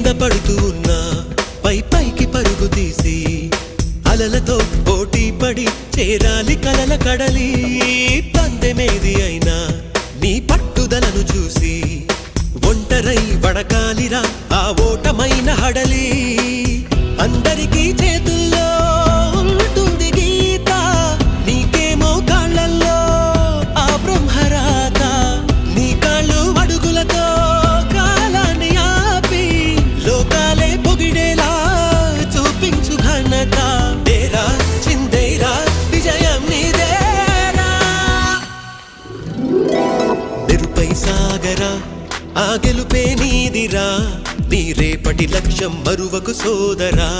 కింద పడుతూ ఉన్నా పై పైకి పరుగు తీసి అలలతో పోటీ పడి చేరాలి కలల కడలి. పందెమేది అయినా నీ పట్టుదలను చూసి ఒంటరై వడకాలిరా ఆ ఓటమైన హడలి. అందరికీ ఆ గెలుపే నీదిరా నీ రేపటి లక్ష్యం మరువకు సోదరా.